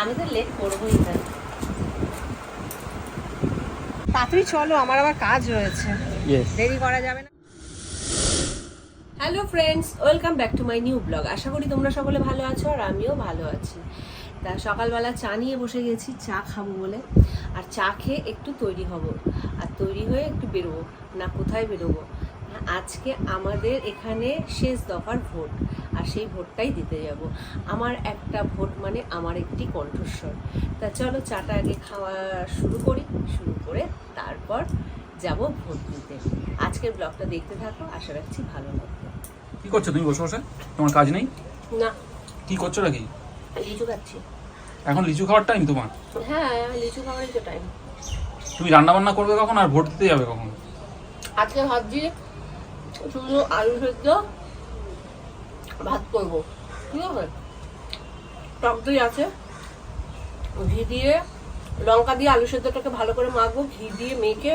আমি তো লেট করবোই না। তাড়াতাড়ি চলো আমার আবার কাজ রয়েছে। দেরি করা যাবে না। Hello friends welcome back to my new blog আশা করি তোমরা সকলে ভালো আছো আর আমিও ভালো আছি। তা সকালবেলা চা নিয়ে বসে গেছি চা খাব বলে। আর চা খেয়ে একটু তৈরি হব। আর তৈরি হয়ে একটু বেরোবো না কোথায় বেরোবো। আজকে আমাদের এখানে শেষ দফার ভোট আর সেই ভোটটাই দিতে যাব। আমার একটা ভোট মানে আমার একটি কণ্ঠস্বর। তা চলো চাটা আগে খাওয়া শুরু করি শুরু করে তারপর যাব ভোট দিতে। আজকের ব্লগটা দেখতে থাকো আশা রাখছি ভালো লাগবে। কি করছ তুমি বসে বসে? তোমার কাজ নেই? না। কি করছ নাকি? লিচু খাচ্ছি। এখন লিচু খাওয়ার টাইম তোমার? হ্যাঁ লিচু খাওয়ারই তো টাইম তুমি রান্না বান্না করবে কখন আর ভোট দিতে যাবে কখন? আজকে ভাবছি শুধু আলু সেদ্ধ ভাত করব। ঠিক আছে? টক দই আছে। ঘি দিয়ে লঙ্কা দিয়ে আলু সেদ্ধটাকে ভালো করে মাখবো। ঘি দিয়ে মেখে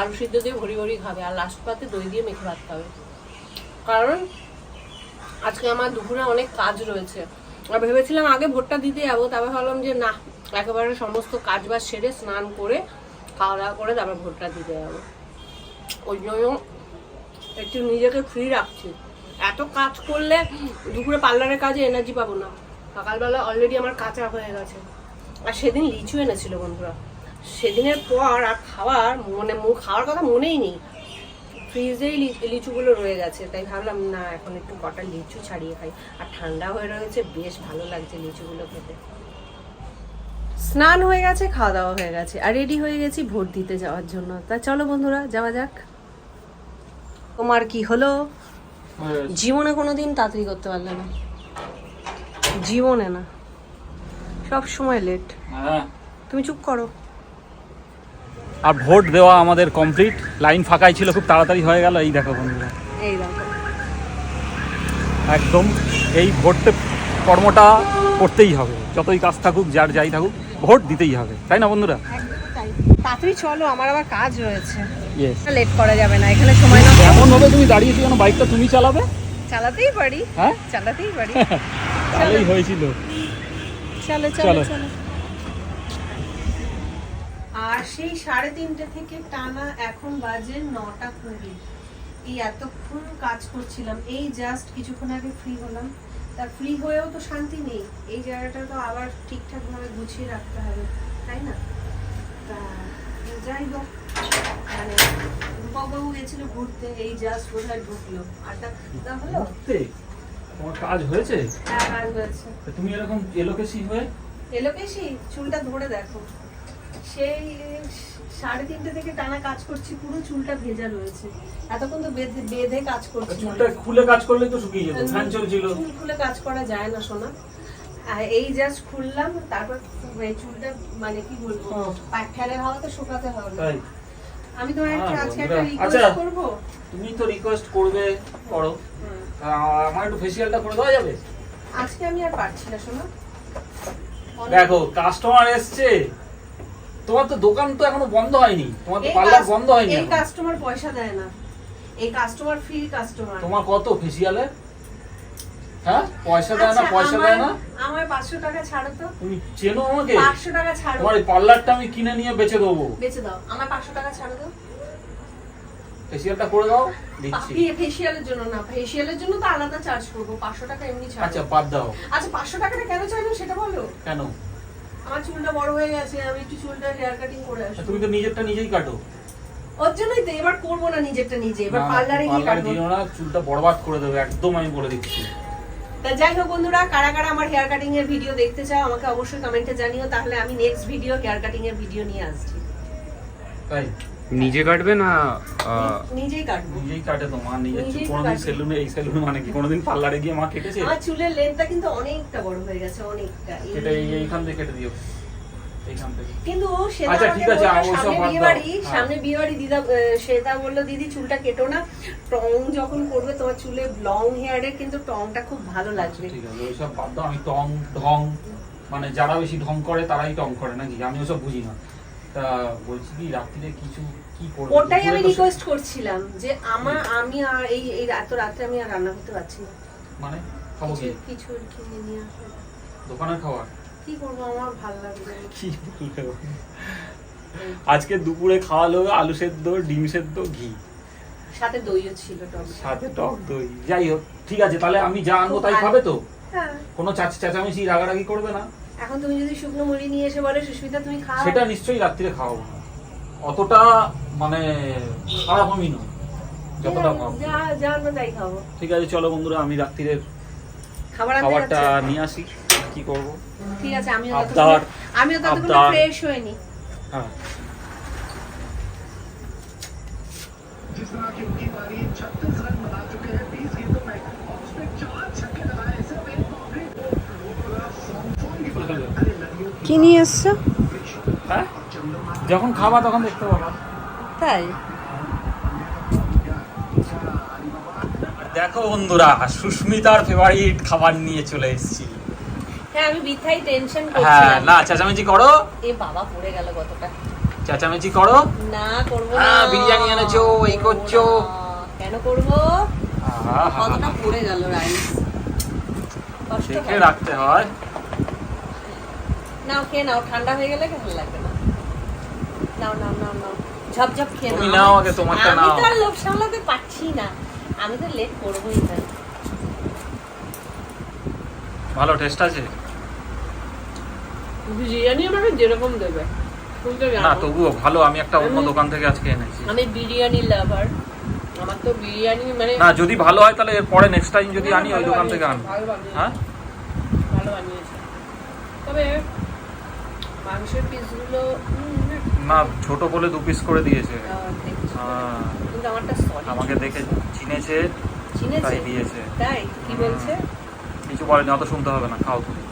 আলু সেদ্ধ দিয়ে ভরি ভরি খাবে। আর লাস্ট পাতে দই দিয়ে মেখে ভাত খাবে। কারণ আজকে আমার দুপুরে অনেক কাজ রয়েছে। আর ভেবেছিলাম আগে ভোটটা দিতে যাব, তারপর ভাবলাম যে না, একেবারে সমস্ত কাজ বাজ সেরে স্নান করে খাওয়া দাওয়া করে তারপর ভোটটা দিতে যাব। ওই জন্য একটু নিজেকে ফ্রি রাখছি। এত কাজ করলে দুপুরে পার্লারের কাজে এনার্জি পাবো না। সকালবেলা অলরেডি আমার কাঁচা হয়ে গেছে। আর সেদিন লিচু এনেছিল বন্ধুরা। সেদিনের পর আর খাওয়ার মনে খাওয়ার কথা মনেই নেই। ফ্রিজেই লিচুগুলো রয়ে গেছে। তাই ভাবলাম, না, এখন একটু কটা লিচু ছাড়িয়ে খাই। আর ঠান্ডা হয়ে রয়েছে, বেশ ভালো লাগছে লিচুগুলো খেতে। স্নান হয়ে গেছে, খাওয়া দাওয়া হয়ে গেছে। আর রেডি হয়ে গেছি ভোট দিতে যাওয়ার জন্য। তা চলো বন্ধুরা, যাওয়া যাক। তোমার কি হলো? জীবনে কোনোদিন তাড়াতাড়ি করতে পারলে না। জীবনে না। সব সময় লেট হ্যাঁ। তুমি চুপ করো। আর ভোট দেওয়া আমাদের কমপ্লিট লাইন ফাঁকাই ছিল খুব তাড়াতাড়ি হয়ে গেল। এই দেখো বন্ধুরা। এই দেখো। একদম এই ভোটতে কর্মটা করতেই হবে। যতই কাজ থাকুক যার যাই থাকুক ভোট দিতেই হবে। তাই না বন্ধুরা? তাড়াতাড়ি চলো আমার আবার কাজ রয়েছে। লেট করা যাবে না এখানে সময় না এমন ভাবে তুমি দাঁড়িয়েছো কেন বাইকটা তুমি চালাবে? চালাতেই পারি। হ্যাঁ? চালাতেই পারি। তাহলেই হয়েছিল। চলো চলো। চলো। চলো। আর সেই সাড়ে তিনটে থেকে টানা এখন বাজে নটা কুড়ি। এই এতক্ষণ কাজ করছিলাম এই জাস্ট কিছুক্ষণ আগে ফ্রি হলাম। তা ফ্রি হয়েও তো শান্তি নেই এই জায়গাটা তো আবার ঠিকঠাক ভাবে গুছিয়ে রাখতে হবে তাই না? তা যাই হোক রূপকবাবু গেছিল ঘুরতে এই জাস্ট বোধহয় ঢুকলো। আটটা তা হলো? তোমার কাজ হয়েছে? হ্যাঁ কাজ হয়েছে। তুমি এরকম এলোকেশি হয়ে? এলো বেশি চুলটা ধরে দেখো। সেই সাড়ে তিনটে থেকে টানা কাজ করছি পুরো চুলটা ভেজা রয়েছে। এতক্ষণ তো বেঁধে বেঁধে কাজ করছি চুলটা খুলে কাজ করলে তো শুকিয়ে যেত ফ্যান চলছিল। চুল খুলে কাজ করা যায় না সোনা। আর এই জাস্ট খুললাম তারপর চুলটা মানে কি বলব। পাক ফ্যানের হাওয়াতে শুকাতে হবে। আমি তোমার হ্যাঁ, আজকে একটা আচ্ছা। রিকোয়েস্ট করব? তুমি তো রিকোয়েস্ট করবে করো। আমার একটু ফেসিয়ালটা করে দেওয়া যাবে? আজকে আমি আর পারছি না শোনো। দেখো কাস্টমার এসছে। তোমার তো দোকান তো এখনও বন্ধ হয়নি। তোমার তো পার্লার বন্ধ হয়নি এই কাস্টমার পয়সা দেয় না। এই কাস্টমার ফ্রি কাস্টমার তোমার কত ফেসিয়ালে হ্যাঁ? পয়সা দেয় না পয়সা দেয় না? আচ্ছা, আমার পাঁচশো টাকা ছাড়ো তো। তুমি চেনো আমাকে? পাঁচশো টাকা ছাড়ো। তোমার এই পার্লারটা আমি কিনে নিয়ে বেচে দেবো। বেঁচে দাও। আমার পাঁচশো টাকা ছাড়ো তো। ফেসিয়ালটা করে দাও দিচ্ছি। ফেসিয়ালের জন্য না। ফেসিয়ালের জন্য তো আলাদা চার্জ করব। পাঁচশো টাকা এমনি ছাড়ো। আচ্ছা বাদ দাও। আচ্ছা পাঁচশো টাকাটা কেন চাইলো সেটা বলো? কেন? আমার চুলটা বড় হয়ে গেছে আমি একটু চুলটা হেয়ার কাটিং করে আসব। তুমি তো নিজেরটা নিজেই কাটো। ওর জন্যই তো এবার করব না নিজেরটা নিজে। এবার পার্লারে গিয়ে পার্লারে কাটবো। না চুলটা বরবাদ করে দেবে একদম আমি বলে দিচ্ছি। তা যাই হোক বন্ধুরা কারা কারা আমার হেয়ার কাটিং এর ভিডিও দেখতে চাও আমাকে অবশ্যই কমেন্টে জানিও তাহলে আমি নেক্সট ভিডিও হেয়ার কাটিং এর ভিডিও নিয়ে আসছি। তাই? নিজে কাটবে না নিজেই কাটবো। নিজেই কাটে তো মা নিজে কোনোদিন সেলুনে এই সেলুনে মানে কি কোনোদিন পার্লারে গিয়ে মা কেটেছে? আমার চুলের লেন্থটা কিন্তু অনেকটা বড় হয়ে গেছে অনেকটা। এটা এইখান থেকে কেটে দিও। থেকে। কিন্তু ও সেটা আচ্ছা, ঠিক আছে, ওসব সামনে বাদ বিয়ে দাও। বাড়ি হ্যাঁ। সামনে বিয়ে বাড়ি দিদা শ্বেতা বলল দিদি চুলটা কেটো না। টং যখন করবে তোমার চুলে লং কিন্তু টংটা খুব ভালো লাগবে। ঠিক আছে ওইসব বাদ দাও আমি টং ঢং মানে যারা বেশি ঢং করে তারাই টং করে নাকি? আমি ওসব বুঝি না। তা বলছি কি রাত্রিরে কিছু কি করবে? ওটাই আমি রিকোয়েস্ট করছিলাম যে আমার আমি আর এই এই এত রাত্রে আমি আর রান্না করতে পারছি না। মানে? খাব কি? কিছু কিনে নিয়ে আসো দোকানের খাবার? কি করব? আমার ভালো লাগছে কি বলব? আজকে দুপুরে খাওয়ালো আলু সেদ্ধ ডিম সেদ্ধ ঘি। সাথে দইও ছিল টক সাথে টক দই। যাই হোক ঠিক আছে তাহলে আমি যা আনব তাই খাবে তো? হ্যাঁ। কোনো চাচ চেঁচামেচি রাগারাগি করবে না? এখন তুমি যদি শুকনো মুড়ি নিয়ে এসে বলে সুস্মিতা তুমি খাও। সেটা নিশ্চয়ই রাত্রিরে খাওয়াবো না। অতটা মানে খারাপ আমি নয় যতটা যা যা আনবে তাই খাব। ঠিক আছে চলো বন্ধুরা আমি রাত্রিরের খাবার খাবারটা নিয়ে আসি। কি করব ঠিক আছে আমিও আবদার, ততক্ষণ আমিও ততক্ষণ আবদার। ফ্রেশ হইনি হ্যাঁ जिस तरह की उनकी पारी 36 रन बना चुके हैं 20 गेंदों में और उसमें चार छक्के लगाए सिर्फ एक बाउंड्री अरे नदियों কি নিয়ে এসছো হ্যাঁ যখন খাবা তখন দেখতে পাবা তাই দেখো বন্ধুরা সুস্মিতার ফেভারিট খাবার নিয়ে চলে এসেছি হ্যাঁ আমি বিথাই টেনশন হ্যাঁ না চেঁচামেচি করো। এ বাবা পড়ে গেল কতটা? চেঁচামেচি করো। না করব না বিরিয়ানি এনেছো, এই করছ। কেন করব? কতটা পড়ে গেল রাইস? দেখে রাখতে হয়। নাও খেয়ে নাও ঠান্ডা হয়ে গেলে লাগবে না। নাও নাও নাও নাও। ঝপঝপ খেয়ে নাও। আমি তো আর লোভ সামলাতে পারছি না। আমি তো লেট করবোই না ভালো টেস্ট আছে? বিরিয়ানি আমাকে যেরকম দেবে। না তবুও ভালো আমি একটা অন্য দোকান থেকে আজকে এনেছি। আমি বিরিয়ানি লাভার আমার তো বিরিয়ানি মানে না যদি ভালো হয় তাহলে এরপরে নেক্সট টাইম যদি আনি ওই দোকান থেকে বানিয়েছে, হ্যাঁ? ভালো বানিয়েছে। তবে মাংসের পিসগুলো না ছোট বলে দু পিস করে দিয়েছে। হ্যাঁ। কিন্তু আমারটা সরি আমাকে দেখে চিনেছে চিনেছে তাই দিয়েছে। তাই? কি বলছে? কিছু বলেনি অত শুনতে হবে না খাও তুমি।